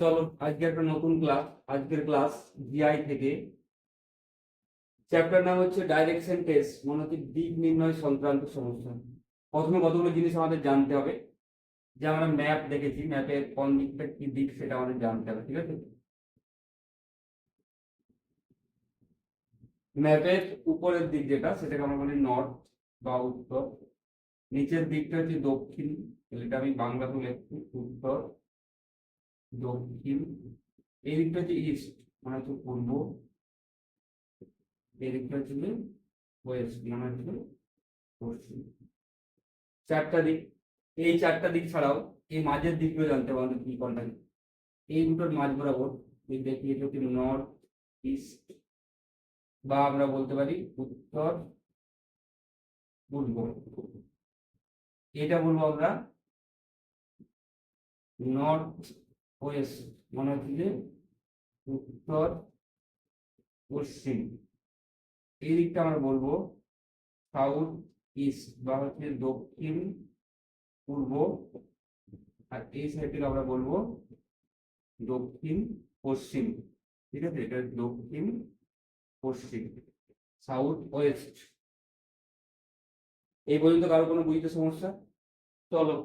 চলো আজকে একটা নতুন ক্লাস আজকের ক্লাস জিআই থেকে। চ্যাপ্টার নাম হচ্ছে ডাইরেকশন টেস্ট মনে হচ্ছে দিক নির্ণয় সংক্রান্ত সমস্যা। প্রথমে কতগুলো জিনিস আমাদের জানতে হবে? যে আমরা ম্যাপ দেখেছি ম্যাপের কোন দিকটা কি দিক সেটা আমাদের জানতে হবে, ঠিক আছে? ম্যাপের উপরের দিক যেটা, সেটাকে আমরা বলি নর্থ বা উত্তর। নিচের দিকটা হচ্ছে দক্ষিণ এটা আমি বাংলাতে লিখছি, উত্তর। দক্ষিণ এই দিকটা হচ্ছে ইস্ট মানে হচ্ছে পূর্ব এই দিকটা হচ্ছে ওয়েস্ট মানে হচ্ছে পশ্চিম। চারটা দিক, এই চারটা দিক ছাড়াও এই মাঝের দিকগুলো জানতে আমাদের কি কোনটা এই দুটোর মাঝ বরাবর দেখি, এটা হচ্ছে নর্থ ইস্ট বা আমরা বলতে পারি উত্তর, পূর্ব। এটা বলব আমরা নর্থ ওয়েস্ট মানে হচ্ছে উত্তর পশ্চিম। এই দিকটা আমরা বলব সাউথ ইস্ট বা হচ্ছে দক্ষিণ, পূর্ব আর এই সাইডটিকে আমরা বলব দক্ষিণ পশ্চিম। ঠিক আছে? এটা দক্ষিণ পশ্চিম সাউথ ওয়েস্ট এই পর্যন্ত কারও কোনো বুঝতে সমস্যা? চলো,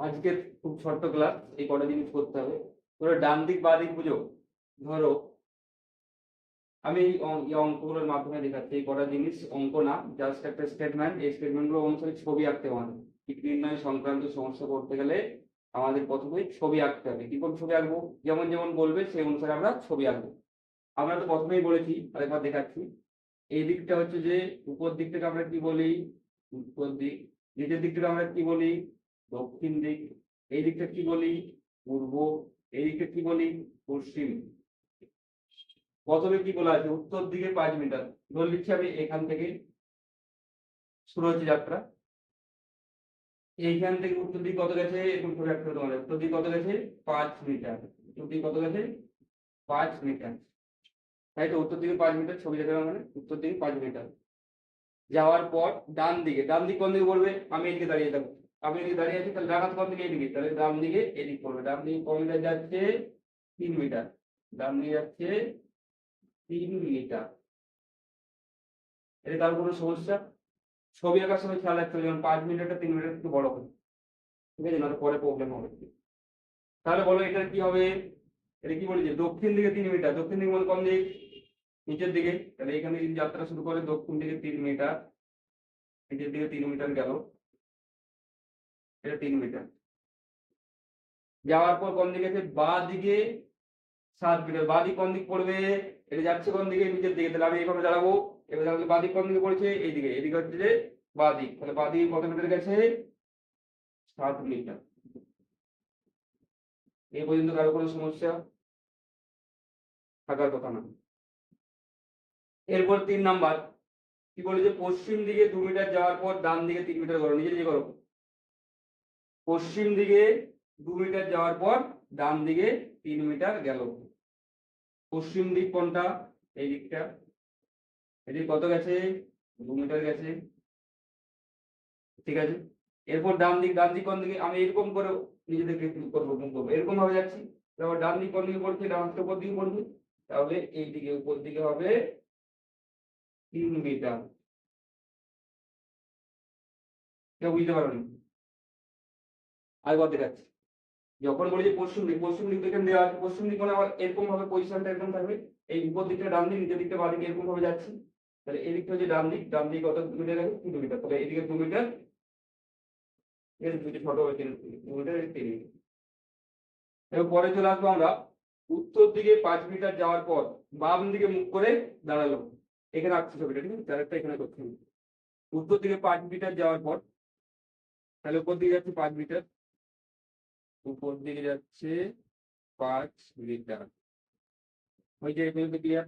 আজকের খুব ছোট্ট ক্লাস এই কটা জিনিস করতে হবে। তোরা ডান দিক, বা দিক বুঝো। ধরো আমি এই অঙ্কগুলোর মাধ্যমে দেখাচ্ছি, এই কটা জিনিস, অঙ্ক না জাস্ট একটা স্টেটমেন্ট এই স্টেটমেন্টগুলো অনুসারে ছবি আঁকতে হবে। আমাদের। নির্ণয় সংক্রান্ত সমস্যা করতে গেলে আমাদের প্রথমেই ছবি আঁকতে হবে। কি করে ছবি আঁকবো? যেমন যেমন বলবে, সেই অনুসারে আমরা ছবি আঁকবো। আমরা তো প্রথমেই বলেছি আরেকবার দেখাচ্ছি। এই দিকটা হচ্ছে যে, উপর দিকটাকে আমরা কি বলি? উত্তর দিক, নিচের দিকটাকে আমরা কি বলি? দক্ষিণ দিক। এই দিকটা কি বলি? পূর্ব এই দিকটা কি বলি? পশ্চিম। প্রথমে কি বলা আছে উত্তর দিকে পাঁচ মিটার। ধরে নিচ্ছি আমি এখান থেকে শুরু হচ্ছে যাত্রা। এইখান থেকে উত্তর দিক কত গেছে? এরকম করে হবে তোমাদের উত্তর দিক কত গেছে? পাঁচ মিটার। উত্তর দিক কত গেছে? পাঁচ মিটার। তাই তো উত্তর দিকে পাঁচ মিটার, ছবি দেখে মানে। উত্তর দিকে পাঁচ মিটার। যাওয়ার পর ডান দিকে। ডান দিক কোন দিকে পড়বে? আমি এদিকে দাঁড়িয়ে থাকব আমি যদি দাঁড়িয়ে আছি তাহলে ডান হাত কোন দিকে এদিকে, তাহলে ডান দিকে এদিক পড়বে ডান দিকে ক মিটার যাচ্ছে তিন মিটার। ডান দিকে যাচ্ছে তিন মিটার। এটা কারও কোনো সমস্যা? ছবি আঁকার সময় খেয়াল রাখতে হবে, যেমন পাঁচ মিটারটা তিন মিটার একটু বড় হবে ঠিক আছে নয়তো পরে প্রবলেম হবে। তাহলে বলো এটা কি হবে? এটা কি বলি যে দক্ষিণ দিকে তিন মিটার, দক্ষিণ দিকে মানে কম দিক, নিচের দিকে। তাহলে এখানে যদি যাত্রা শুরু করে দক্ষিণ দিকে তিন মিটার, নিচের দিকে তিন মিটার গেল। এটা তিন মিটার। যাওয়ার পর কোন দিকে? বা দিকে, সাত মিটার। বা দিক কোন দিক পড়বে? এটা যাচ্ছে কোন দিকে? নিচের দিকে। তাহলে আমি এইভাবে দাঁড়াবো। এবার তাহলে বা দিক কোন দিকে পড়েছে? এইদিকে এদিকে হচ্ছে যে বা দিক। তাহলে বা দিকে কত মিটার গেছে? সাত মিটার। এই পর্যন্ত কারও কোনো সমস্যা থাকার কথা না। এরপর তিন নাম্বার। কি বলে যে পশ্চিম দিকে দু মিটার, যাওয়ার পর ডান দিকে তিন মিটার করো নিজে নিজে করো। পশ্চিম দিকে দু মিটার যাওয়ার পর ডান দিকে তিন মিটার গেল। পশ্চিম দিক কোনটা এই দিকটা। এদিক কত গেছে? দু মিটার গেছে। ঠিক আছে? এরপর ডান দিক ডান দিক কোন দিকে? আমি এরকম করে নিজেদেরকে করব করব। এরকম ভাবে যাচ্ছি। তারপর ডান দিক কোন দিকে পড়ছে? ডান হাতটা উপর দিকে পড়বে। তাহলে এই দিকে উপর দিকে হবে তিন মিটার। কেউ বুঝতে পারবেন আরেকবার দেখাচ্ছি যখন বলি যে পশ্চিম দিক পশ্চিম দিক থেকে দেওয়া আছে। পশ্চিম দিক মানে আবার এরকম ভাবে পজিশনটা এরকম থাকবে। এই উপর দিকটা ডান দিক, নিচের দিকটা বাঁ দিকে এরকম ভাবে যাচ্ছি। তাহলে এই দিকটা হচ্ছে ডান দিক ডান দিক কত? মিটার আছে তিন মিটার। তাহলে এদিকে দু মিটার, এর দুটি ছোট তিন দু মিটার তিন মিটার। এবার পরে চলে আসব আমরা। উত্তর দিকে পাঁচ মিটার যাওয়ার পর বাম দিকে মুখ করে দাঁড়াল। এখানে আঁকছি ছবিটা, ঠিক আছে? চারেরটা এখানে করতে হবে উত্তর দিকে পাঁচ মিটার যাওয়ার পর, তাহলে উপর দিকে যাচ্ছে পাঁচ মিটার। উপর দিকে যাচ্ছে পাঁচ লিটার। ওই যে ক্লিয়ার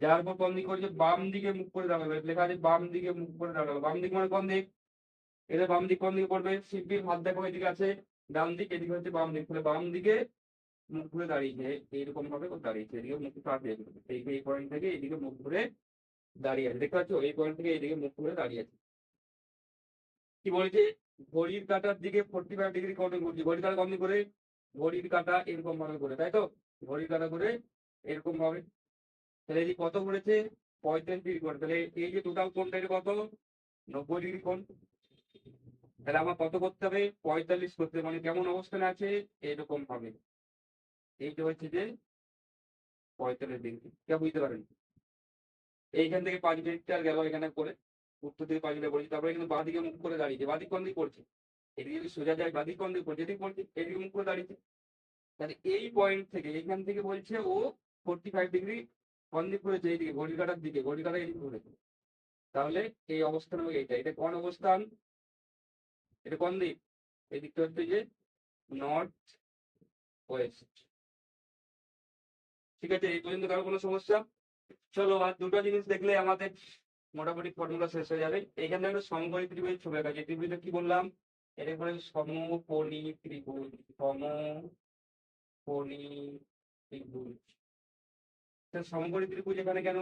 যাওয়ার পর কোন দিক করেছে, বাম দিকে মুখ করে দাঁড়াবে লেখা আছে বাম দিকে মুখ করে দাঁড়াল। বাম দিক মানে কোন দিক? এটা বাম দিক কোন দিকে পড়বে? শিল্পীর হাত দেখো এদিকে আছে, ডান দিক, এদিকে হচ্ছে বাম দিক। তাহলে বাম দিকে মুখ ঘুরে দাঁড়িয়েছে, এইরকম ভাবে দাঁড়িয়েছে। এদিকে মুখ কাটিয়ে এই এই পয়েন্ট থেকে এদিকে মুখ ঘুরে দাঁড়িয়ে আছে। দেখতে পাচ্ছ? এই পয়েন্ট থেকে এইদিকে মুখ ঘুরে দাঁড়িয়ে আছে। কি বলেছে? ঘড়ির কাঁটার দিকে ফোর্টি ফাইভ ডিগ্রি কাউন্টিং করছি ঘড়ির কাঁটা কম করে ঘড়ির কাঁটা এরকম ভাবে করে, তাই তো? ঘড়ির কাঁটা করে এরকম ভাবে। তাহলে এই কত করেছে পঁয়তাল্লিশ ডিগ্রি করে। তাহলে এই যে টোটাল কোণটা এটা কত? নব্বই ডিগ্রি কোণ। তাহলে আমার কত করতে হবে? পঁয়তাল্লিশ করতে মানে কেমন অবস্থানে আছে? এরকম ভাবে। এইটা হচ্ছে যে পঁয়তাল্লিশ ডিগ্রি কে বুঝতে পারেন? এইখান থেকে পাঁচ মিনিটটা গেল এখানে করে। উত্তর দিকে পাঁচ মিনিট পড়েছি তারপরে কিন্তু বাঁদিকে মুখ করে দাঁড়িয়েছে, বাদিক কোন দিকে করছে এদিকে যদি সোজা যায়, বাঁদিক কোন দিকে করছে এদিকে করছে এদিকে মুখ করে দাঁড়িয়েছে। তাহলে এই পয়েন্ট থেকে এখান থেকে বলছে ও ফোর্টি ফাইভ ডিগ্রি কোন দিক করেছে এইদিকে ঘড়ি কাটার দিকে ঘড়ি কাটা এদিকে করেছে তাহলে এই অবস্থান হবে এইটা। এটা কোন অবস্থান? এটা কোন দিক? এই দিকটা হচ্ছে যে নর্থ ওয়েস্ট ঠিক আছে, এই পর্যন্ত কারও কোনো সমস্যা? চলো, আর দুটো জিনিস দেখলে আমাদের মোটামুটি ফর্মুলা শেষ হয়ে যাবে। এইখানে একটা সমকোণী ত্রিভুজ ছবি আঁকা ত্রিভুজটা কি বললাম? এটা করে সমকোণী ত্রিভুজ সমকোণী ত্রিভুজ। সমকোণী ত্রিভুজ এখানে কেন?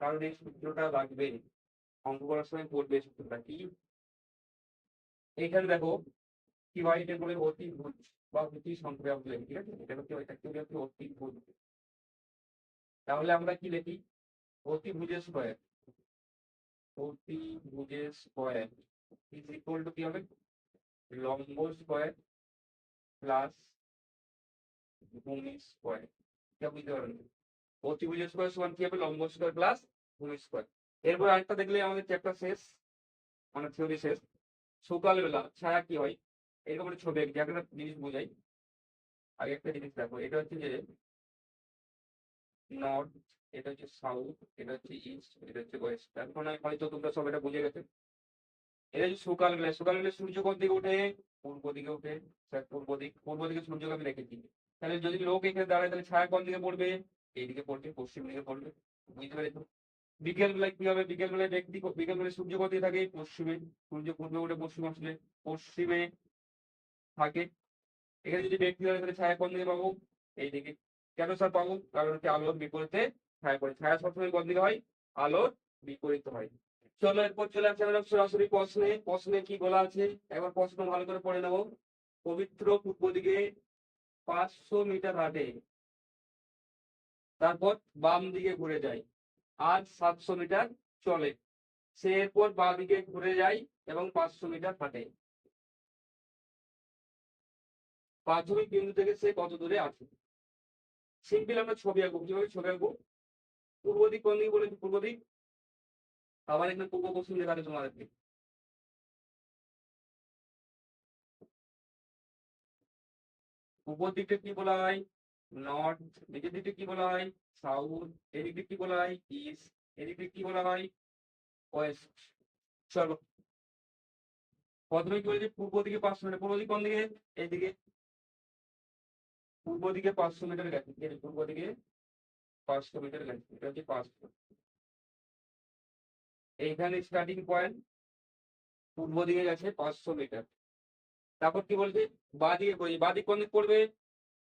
কারণ এই সূত্রটা লাগবে। অঙ্ক করার সময় পড়বে সূত্রটা, কি? এইখানে দেখো কি হয় এটা করে অতিভুজ বা অতি সংক্রিয়া ঠিক আছে? এটা হচ্ছে অতিভুজ। তাহলে আমরা কি লিখি? অতিভুজের স্কয়ার অতিভুজের স্কয়ার ইজ ইকুয়াল টু কি হবে? লম্ব স্কয়ার প্লাস ভূমি স্কয়ার এটা বুঝতে পারবেন অতিভুজের স্কয়ার সমান কি হবে? লম্ব স্কয়ার প্লাস ভূমি স্কয়ার এরপর আরেকটা দেখলে আমাদের চ্যাপ্টার শেষ মানে থিওরি শেষ। সকালবেলা ছায়া কি হয়? এরকম একটা ছবি আঁকি একটা জিনিস বোঝাই। আগে একটা জিনিস দেখো। এটা হচ্ছে যে নর্থ এটা হচ্ছে সাউথ এটা হচ্ছে ইস্ট এটা হচ্ছে ওয়েস্ট এখন আমি হয়তো তোমরা সব এটা বুঝে গেছে। এটা হচ্ছে সকালবেলা সকালবেলা সূর্য কোন দিকে ওঠে? পূর্ব দিকে ওঠে। স্যার, পূর্ব দিক পূর্ব দিকে সূর্যকে আমি রেখেছি তাহলে যদি লোক এখানে দাঁড়ায়, তাহলে ছায়া কোন দিকে পড়বে? এইদিকে পড়বে, পশ্চিম দিকে পড়বে। বুঝতে পেরেছ? বিকেল বেলায় কি হবে? বিকেল বেলায় ব্যক্তি বিকেল বেলায় সূর্য কোথায় থাকে? পশ্চিমে। সূর্য পূর্বে উঠে পশ্চিম আসলে পশ্চিমে থাকে। এখানে যদি ব্যক্তি হয়, তাহলে ছায়া কোন দিকে পাবো? এইদিকে। কেন স্যার পাবো? কারণ হচ্ছে আলোর বিপরীতে ছায়া পড়ে ছায়া সবসময় কোন দিকে হয়? আলোর বিপরীত হয়। চলো, এরপর চলে আসছে আমরা সরাসরি প্রশ্নে। প্রশ্নে কি বলা আছে? একবার প্রশ্ন ভালো করে পড়ে নেব। পবিত্র পূর্ব দিকে পাঁচশো মিটার হাঁটে। তারপর বাম দিকে ঘুরে যায়। আজ সাতশো মিটার চলে। সে এরপর বাঁ দিকে ঘুরে যায় এবং পাঁচশো মিটার হাঁটে। প্রাথমিক বিন্দু থেকে সে কত দূরে আছে? সিম্পল আমরা ছবি আঁকবো। কীভাবে ছবি আঁকবো? পূর্ব দিক কোন দিকে বলেছি? পূর্ব দিক আবার এখানে পূর্ব পশ্চিম লেখা আছে তোমাদেরকে উপর দিকটা কি বলা হয়? নর্থ, নিচের দিকটা কি বলা হয়? সাউথ, এদিক দিক কি বলা হয়? ইস্ট, এদিক দিক কি বলা হয়? ওয়েস্ট। চলো। প্রথমে কি বলেছে? পূর্ব দিকে পাঁচশো মিটার। পূর্ব দিক কোন দিকে? এইদিকে। পূর্ব দিকে পাঁচশো মিটার গেছে। পূর্ব দিকে পাঁচশো মিটার গেছে এটা হচ্ছে পাঁচশো। এইখানে স্টার্টিং পয়েন্ট পূর্ব দিকে গেছে পাঁচশো মিটার। তারপর কি বলছে? বাঁ দিকে করি বাঁ দিক কোন দিক পড়বে?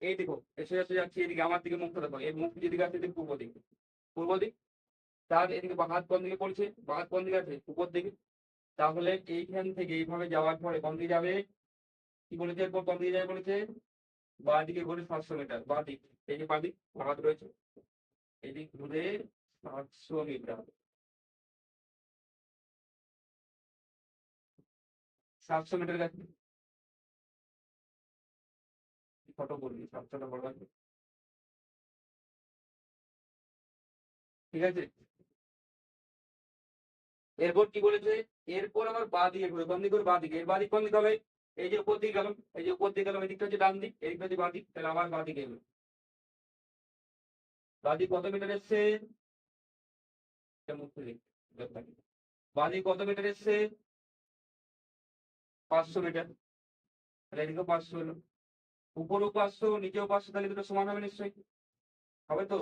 এই দেখো, এসে এসে যাচ্ছি এদিকে, আমার দিকে মুখটা দেখো, এই মুখ যেদিকে আছে পূর্ব দিক। পূর্ব দিক, তার এদিকে হাত কোন দিকে পড়ছে? বাঁ হাত কোন দিকে আছে? উপর দিকে। তাহলে এইখান থেকে এইভাবে যাওয়ার পরে কোন দিকে যাবে? কি বলেছে? এরপর কোন দিকে যাবে বলেছে? বাঁ দিকে ঘুরে সাতশো মিটার বাঁ দিক এই যে বাঁ দিক হাত রয়েছে। এদিক ঘুরে সাতশো মিটার। সাতশো মিটার গেছে। ফটো করবি সাতশোটা বড় আছে। ঠিক আছে? এরপর কি বলেছে? এরপর আবার বা দিকে ঘুরে, কোন দিকে? বা দিকে। এর বা দিক কোন হবে? এই যে উপর দিকে গেলাম, এই যে উপর দিকে গেলাম, এদিকটা হচ্ছে ডান দিক, এদিকটা হচ্ছে বাঁ দিক, তাহলে আবার বা দিকে এলো। বা কত মিটার এসছে? বা কত মিটার এসছে? পাঁচশো মিটার তাহলে এদিকেও পাঁচশো হলো। উপরেও পাঁচশো, নিচেও পাঁচশো, তাহলে দুটো সমান হবে নিশ্চয়ই। হবে তো?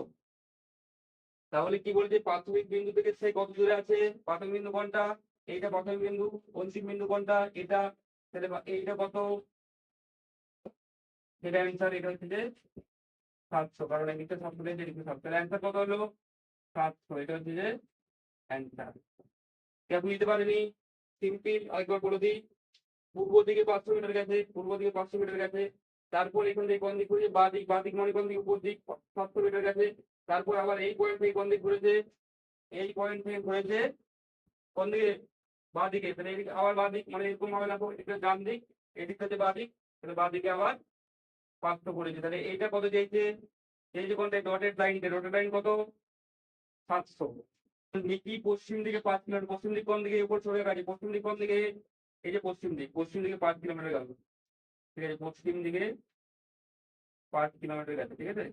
তাহলে কি বলছে? প্রাথমিক বিন্দু থেকে সে কত দূরে আছে? প্রাথমিক বিন্দু কোনটা? এইটা প্রাথমিক বিন্দু, অন্তিম বিন্দু কোনটা? এটা, তাহলে এইটা কত? এটা অ্যান্সার এটা হচ্ছে যে সাতশো, কারণ এদিকটা সাতশো রয়েছে এদিকে সাতশো অ্যান্সার কত হলো? সাতশো, এটা হচ্ছে যে অ্যান্সার কে বুঝতে পারেনি সিম্পল আরেকবার বলে দিই। পূর্ব দিকে পাঁচশো মিটার গেছে, পূর্ব দিকে পাঁচশো মিটার গেছে, তারপর এখান থেকে কোন দিক ঘুরে বা দিক বা দিক মানে কোন দিক? উপর দিক, সাতশো মিটার গেছে, তারপর আবার এই পয়েন্ট থেকে কোন দিক ঘুরেছে? এই পয়েন্ট থেকে ঘুরেছে কোন দিকে? বা দিকে। আবার বা দিক মানে এরকম হবে দেখো এটা ডান দিক, এদিকটা হচ্ছে বা দিক, তাহলে বা দিকে আবার পাঁচশো করেছে। তাহলে এইটা কত চাইছে? এই যে কোনটা? ডটেড লাইন ডটেড লাইন কত? সাতশো। নিকি পশ্চিম দিকে পাঁচ কিলোমিটার, পশ্চিম দিক কোন দিকে? উপর চলে গেছে পশ্চিম দিক কোন দিকে? এই যে পশ্চিম দিক। পশ্চিম দিকে পাঁচ কিলোমিটার গেল। ঠিক আছে, পশ্চিম দিকে পাঁচ কিলোমিটার গেছে। ঠিক আছে?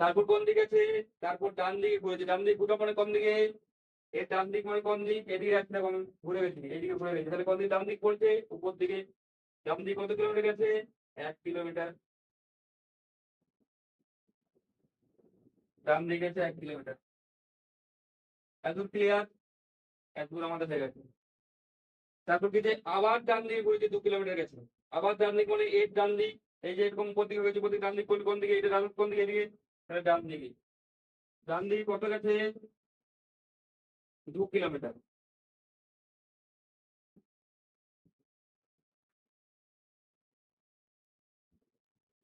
তারপর কোন দিকে আছে? তারপর ডান দিকে ঘুরেছে। ডান দিকে ঘুরে মানে কোন দিকে? এর ডান দিক মানে কোন দিক? এদিকে আসছে না ঘুরে গেছে। এদিকে ঘুরে গেছে। তাহলে কোন দিক? ডান দিক পড়ছে উপর দিকে। ডান দিক কত কিলোমিটার গেছে? এক কিলোমিটার। ডান দিকে আছে এক কিলোমিটার। এতদূর ক্লিয়ার এতদূর আমাদের হয়ে গেছে। তারপর কি যে আবার ডান দিকে ঘুরেছে দু কিলোমিটার গেছে। আবার ডান দিক মানে এর ডান দিক, এই যে এরকম কোন দিকে কোন দিকে ডান দিক, কোন কোন দিকে এটা ডান কোন দিকে এদিকে তাহলে ডান দিকে। ডান দিকে কত গেছে? দু কিলোমিটার।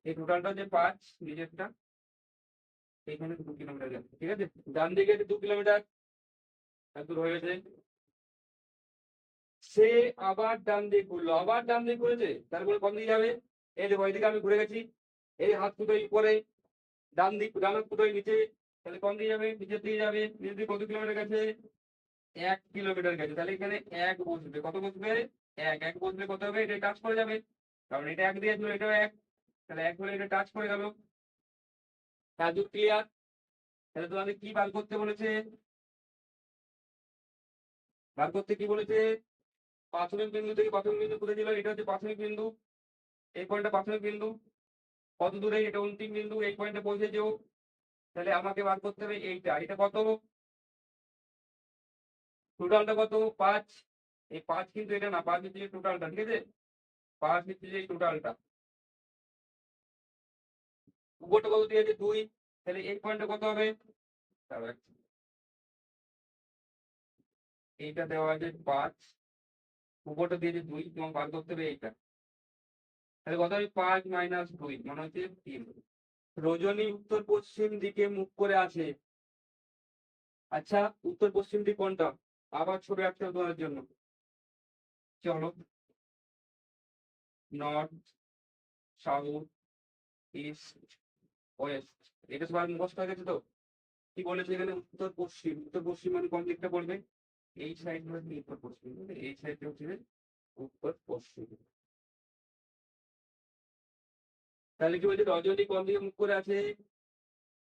এই টোটালটা যে পাঁচ, নিজেরটা। এখানে দু কিলোমিটার গেছে, ঠিক আছে? ডান দিকে দু কিলোমিটার দূর হয়ে গেছে। সে আবার ডান দিক ঘুরলো, আবার ডান দিক ঘুরেছে, তারপরে কোন দিকে যাবে? এই দেখো, এইদিকে আমি ঘুরে গেছি। এই হাত দুটোই উপরে, ডান দিক, ডান দুটোই নিচে। তাহলে কোন দিকে যাবে? নিচের দিকে যাবে। নিচের দিকে কত কিলোমিটার গেছে? এক কিলোমিটার গেছে। তাহলে এখানে এক বসবে। কত বসবে? এক এক বসলে কত হবে? এটা টাচ করে যাবে। কারণ এটা এক দিয়ে এটাও এক। তাহলে এক হলে এটা টাচ করে গেল। রাজু ক্লিয়ার তাহলে তোমাদের কি বার করতে বলেছে? বার করতে কি বলেছে? প্রাথমিক বিন্দু থেকে প্রাথমিক বিন্দু কোথায় ছিল এটা হচ্ছে প্রাথমিক বিন্দু। এই পয়েন্টটা প্রাথমিক বিন্দু। কত দূরে? এটা অন্তিম বিন্দু। এই পয়েন্টে পৌঁছেছেও তাহলে আমাকে বার করতে হবে এইটা। এটা কত? টোটালটা কত? পাঁচ। এই পাঁচ কিন্তু এটা না, পাঁচ হচ্ছে টোটালটা ঠিক আছে? পাঁচ হচ্ছে যে টোটালটা উপরটা কত দিয়েছে? দুই। তাহলে এই পয়েন্টটা কত হবে? এইটা দেওয়া আছে পাঁচ। উপরটা দিয়েছে দুই, তোমার বার করতে হবে এইটা। তাহলে কত হবে? পাঁচ মাইনাস দুই মানে হচ্ছে তিন। রজনী উত্তর পশ্চিম দিকে মুখ করে আছে। আচ্ছা উত্তর পশ্চিম দিক কোনটা? আবার ছবি আঁকতে তোমাদের জন্য। চলো। North, south, east. এটা মুখস্থ হয়ে গেছে তো? কি বলেছে এখানে? উত্তর পশ্চিম। উত্তর পশ্চিম মানে কোন দিকটা পড়বে এই সাইড হচ্ছে উত্তর পশ্চিম। এই সাইডটা হচ্ছে উত্তর পশ্চিম। তাহলে কি বলছে? রজনী কোন দিকে মুখ করে আছে?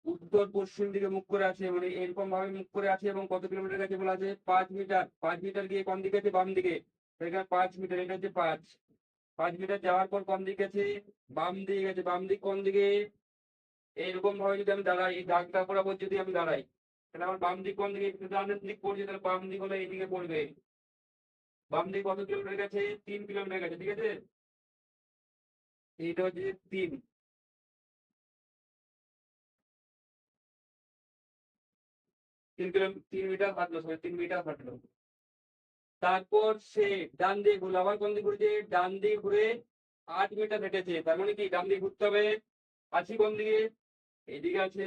উত্তর পশ্চিম দিকে মুখ করে আছে। মানে এরকম ভাবে মুখ করে আছে এবং কত কিলোমিটার কাছে বলা আছে? পাঁচ মিটার পাঁচ মিটার গিয়ে কোন দিকে আছে? বাম দিকে। এখানে পাঁচ মিটার এটা হচ্ছে পাঁচ। পাঁচ মিটার যাওয়ার পর কোন দিকে আছে? বাম দিকে গেছে। বাম দিক কোন দিকে? এইরকম ভাবে যদি আমি দাঁড়াই, এই দাগটা বরাবর যদি আমি দাঁড়াই, তাহলে আমার বাম দিক কোন দিকে? ডানের দিক পড়ছে, তাহলে বাম দিক হলে এইদিকে পড়বে। বাম দিক কত কিলোমিটার গেছে? তিন কিলোমিটার গেছে, ঠিক আছে? এইটা হচ্ছে তিন। তিন কিলো, তিন মিটার হাঁটলো সরি তিন মিটার হাঁটলো তারপর সে ডান দিকে ঘুরলো, আবার কোন দিকে ঘুরেছে? ডান দিকে ঘুরে আট মিটার হেঁটেছে। তার মানে কি? ডান দিকে ঘুরতে হবে, আছি কোন দিকে? এইদিকে আছে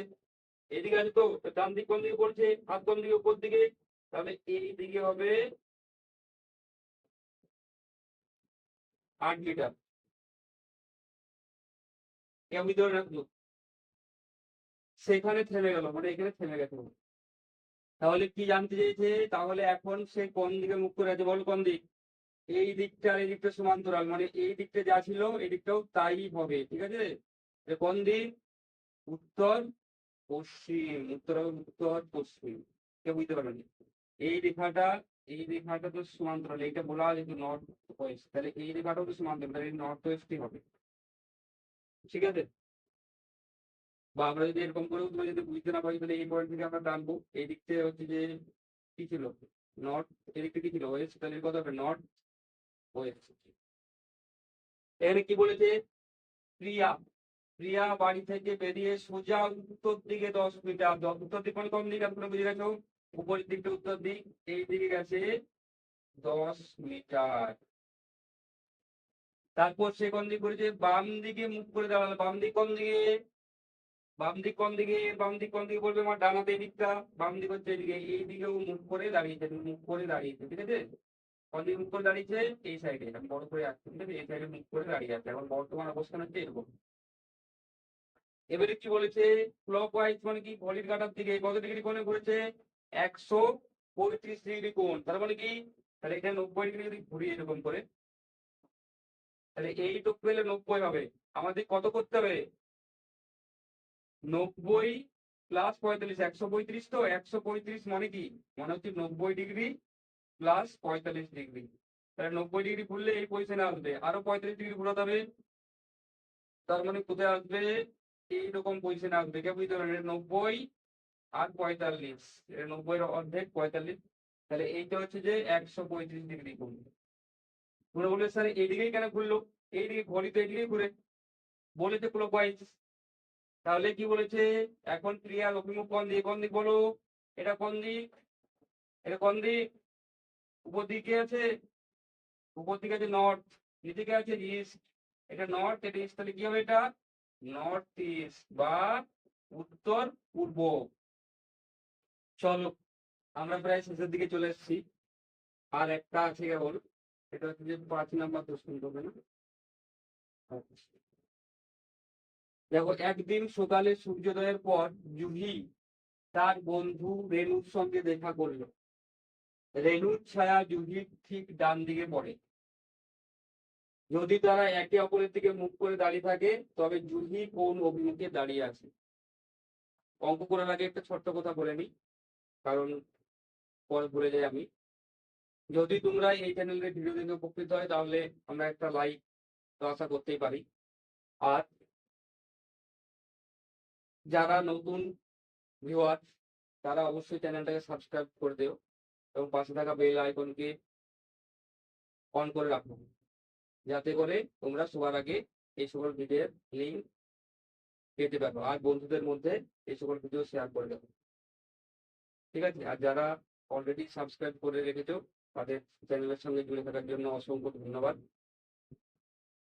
এইদিকে আছে তো ডান দিক কোন দিকে পড়ছে? হাত কোন দিকে? উপর দিকে। তাহলে এই দিকে হবে আট মিটার। আমি ধরে রাখল সেখানে থেমে গেল মানে এখানে থেমে গেছে। তাহলে কি জানতে চেয়েছে? তাহলে এখন সে কোন দিকে মুখ করে আছে বল কোন দিক? এই দিকটা আর এই দিকটা সমান্তরাল মানে এই দিকটা যা ছিল, এই দিকটাও তাই হবে, ঠিক আছে? কোন দিক? উত্তর, পশ্চিম উত্তর উত্তর, পশ্চিম। কেউ বুঝতে পারবেন এই রেখাটা এই রেখাটা তো সমান্তরাল, এইটা বলা হয় নর্থ ওয়েস্ট তাহলে এই রেখাটাও তো সমান্তরাল, তাহলে নর্থ ওয়েস্টই হবে। ঠিক আছে? বা আমরা যদি এরকম করে উত্তর যদি বুঝতে না পারি, তাহলে এই পয়েন্ট থেকে আমরা টানবো। এই দিক থেকে হচ্ছে যে, কি ছিল? নর্থ এদিকটা কি ছিল? ওয়েস্ট তাহলে কত হবে নর্থ ওয়েস্ট এখানে কি বলেছে? প্রিয়া প্রিয়া বাড়ি থেকে বেরিয়ে সোজা উত্তর দিকে দশ মিটার। উত্তর দিক কোন দিক আপনারা বুঝে গেছো? উপরের দিকটা উত্তর দিক। এই দিকে গেছে দশ মিটার। তারপর সে কোন দিক করেছে? বাম দিকে মুখ করে দাঁড়াল। বাম দিক কোন দিকে? বাম দিক কোন দিকে? বাম দিক কোন দিকে বলবে? আমার ডানাতে এদিকটা বাম দিক হচ্ছে এদিকে এই দিকেও মুখ করে দাঁড়িয়েছে, মুখ করে দাঁড়িয়েছে, ঠিক আছে? কোন দিকে মুখ করে দাঁড়িয়েছে? এই সাইডে বড় করে আসছে, ঠিক আছে? এই সাইডে মুখ করে দাঁড়িয়ে আছে। এখন বর্তমান অবস্থান হচ্ছে এরকম। এবারে কি বলেছে? ক্লক ওয়াইজ মানে কি? ঘড়ির কাটার দিকে। কত ডিগ্রি কোণে ঘুরেছে? একশো পঁয়ত্রিশ ডিগ্রি কোণ। তার মানে কি? তাহলে এখানে নব্বই ডিগ্রি যদি ঘুরি এরকম করে, তাহলে এইটুক পেলে নব্বই হবে। আমাদের কত করতে হবে? নব্বই প্লাস পঁয়তাল্লিশ। একশো পঁয়ত্রিশ তো? একশো পঁয়ত্রিশ মানে কি? মানে হচ্ছে নব্বই ডিগ্রি প্লাস পঁয়তাল্লিশ ডিগ্রি। তাহলে নব্বই ডিগ্রি ঘুরলে এই পজিশনে আসবে। আরও পঁয়তাল্লিশ ডিগ্রি ঘোরাতে হবে। তার মানে কোথায় আসবে? এইরকম পজিশনে আসবে কে বুঝতে পারবেন নব্বই আর পঁয়তাল্লিশ। এটা নব্বই অর্ধেক, পঁয়তাল্লিশ। তাহলে এইটা হচ্ছে যে একশো পঁয়ত্রিশ ডিগ্রি কোণ। ঘুরে বলে স্যার এইদিকেই কেন ঘুরলো? এইদিকে ঘড়ি তো এইদিকেই ঘুরে। বলেছে ক্লক ওয়াইজ তাহলে কি বলেছে? এখন ক্রিয়ার অভিমুখ কোন দিক? কোন দিক বলো? এটা কোন দিক? এটা কোন দিক? উপর দিকে আছে? উপর দিকে আছে নর্থ নিচে আছে ইস্ট এটা নর্থ এটা ইস্ট তাহলে কি হবে এটা? নর্থ ইস্ট বা উত্তর পূর্ব। চলো, আমরা প্রায় শেষের দিকে চলে এসেছি। আর একটা আছে কেবল এটা হচ্ছে যে পাঁচ নাম্বার প্রশ্ন হবে না। দেখো, একদিন সকালে সূর্যোদয়ের পর জুহি তার বন্ধু রেনুর সঙ্গে দেখা করল। রেনুর ছায়া জুহির ঠিক ডান দিকে পড়ে। যদি তারা একে অপরের দিকে মুখ করে দাঁড়িয়ে থাকে, তবে জুহি কোন অভিমুখে দাঁড়িয়ে আছে? অঙ্ক করার আগে একটা ছোট্ট কথা বলে নিই, কারণ পরে ভুলে যাই আমি। যদি তোমরা এই চ্যানেলের ভিডিও দেখে উপকৃত হয়, তাহলে আমরা একটা লাইক তো আশা করতেই পারি। আর যারা নতুন ভিউয়ার তারা অবশ্যই চ্যানেলটাকে সাবস্ক্রাইব করে দিও এবং পাশে থাকা বেল আইকনকে অন করে রাখো। যাতে করে তোমরা সবার আগে এই সকল ভিডিওর লিঙ্ক পেতে পারো। আর বন্ধুদের মধ্যে এই সকল ভিডিও শেয়ার করে দেবো। ঠিক আছে? আর যারা অলরেডি সাবস্ক্রাইব করে রেখেছো, তাদের চ্যানেলের সঙ্গে জুড়ে থাকার জন্য অসংখ্য ধন্যবাদ।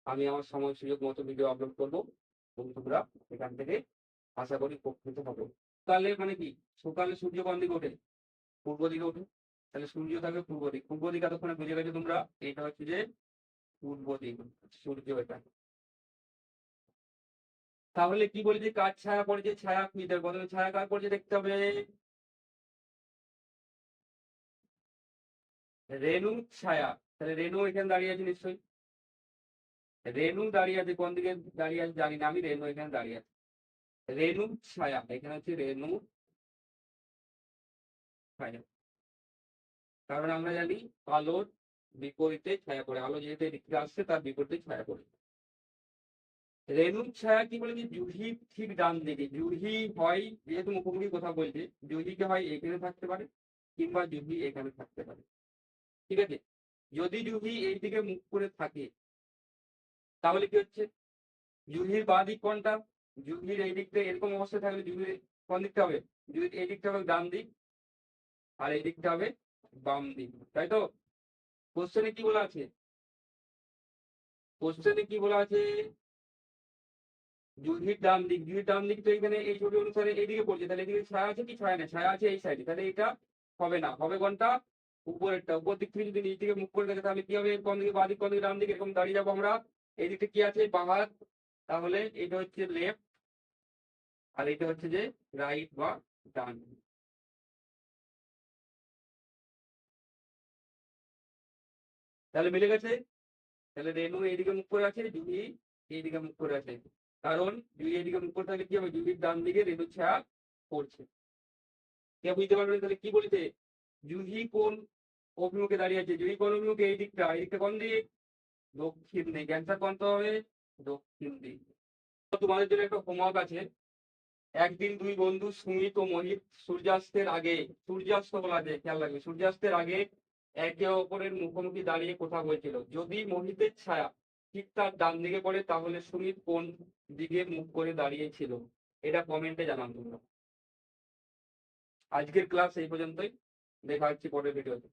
আমি আমার সময় সুযোগ মতো ভিডিও আপলোড করব। বন্ধুরা, এখান থেকে আশা করি উপকৃত হবে। সকালে মানে কি? সকালে সূর্য কোন দিকে ওঠে? পূর্ব দিকে ওঠে। তাহলে সূর্য থাকবে পূর্ব দিক। পূর্ব দিক এতক্ষণে বুঝে গেছো তোমরা? এটা হচ্ছে যে পূর্ব সূর্য এটা তাহলে কি বলেছে কার ছায়া পড়েছে? ছায়া কি দেখো প্রথমে ছায়া কার পড়েছে দেখতে হবে? রেণু ছায়া। তাহলে রেণু এখানে দাঁড়িয়ে আছে নিশ্চয়ই। রেণু দাঁড়িয়ে আছে, কোন দিকে দাঁড়িয়ে আছে জানি না, আমি রেণু এখানে দাঁড়িয়ে আছে। রেণু ছায়া, এখানে হচ্ছে রেণু ছায়া। কারণ আমরা জানি আলোর বিপরীতে ছায়া পড়ে। আলো যেহেতু এদিকে আসছে, তার বিপরীতে ছায়া পড়ে। রেণুর ছায়া কি বলে যে জুহি ঠিক ডান দিকে। জুহি হয়, যেহেতু মুখোমুখি কথা বলছে জুহিকে হয় এখানে থাকতে পারে কিংবা জুহি এখানে থাকতে পারে। ঠিক আছে? যদি জুহি এই দিকে মুখ করে থাকে, তাহলে কি হচ্ছে? জুহির বাঁ দিক কোনটা? জুহির এই দিকটা এরকম অবস্থায় থাকলে জুহির কোন দিকটা হবে? জুহির এই দিকটা হবে ডান দিক, আর এই দিকটা হবে বাম দিক। তাই তো? কোশ্চেনে কি বলা আছে? কোশ্চেনে কি বলা আছে? জুহির ডান দিক জুহির ডান দিক তো এখানে এই ছবি অনুসারে এইদিকে পড়ছে। তাহলে এদিকে ছায়া আছে কি ছায়া নেই? ছায়া আছে এই সাইডে তাহলে এটা হবে না। হবে কোনটা? উপরেরটা। উপর দিক থেকে যদি নিচ দিকে মুখ করে থাকে তাহলে কি হবে? কোন দিকে বাঁ দিক, কোন দিকে ডান দিকে? এরকম দাঁড়িয়ে যাব আমরা। এই দিকটা কি আছে? বাঁ হাত তাহলে এটা হচ্ছে লেফট আর এটা হচ্ছে যে রাইট বা ডান। তাহলে মিলে গেছে? তাহলে রেনু এইদিকে মুখ করে আছে জুহি এইদিকে মুখ করে আছে কারণ জুহি এইদিকে মুখ করে থাকলে কি হবে? জুহির ডান দিকে রেনু ছায়া পড়ছে। কে বুঝতে পারবেন তাহলে কি বলেছে? জুহি কোন অভিমুখে দাঁড়িয়ে আছে? জুহি কোন অভিমুখে? এই দিকটা এই দিকটা কোন দিক? দক্ষিণ দিক। অ্যান্সার কোনটা হবে? দক্ষিণ দিক। তোমাদের জন্য একটা হোমওয়ার্ক আছে। একদিন দুই বন্ধু সুমিত ও মোহিত সূর্যাস্তের আগে, সূর্যাস্ত বলা যায় খেয়াল রাখবে। সূর্যাস্তের আগে একে অপরের মুখোমুখি দাঁড়িয়ে কথা বলছিল। যদি মোহিতের ছায়া ঠিক তার ডান দিকে পড়ে, তাহলে সুমিত কোন দিকে মুখ করে দাঁড়িয়েছিল? এটা কমেন্টে জানান তোমরা। আজকের ক্লাস এই পর্যন্তই। দেখা হচ্ছে পরের ভিডিওতে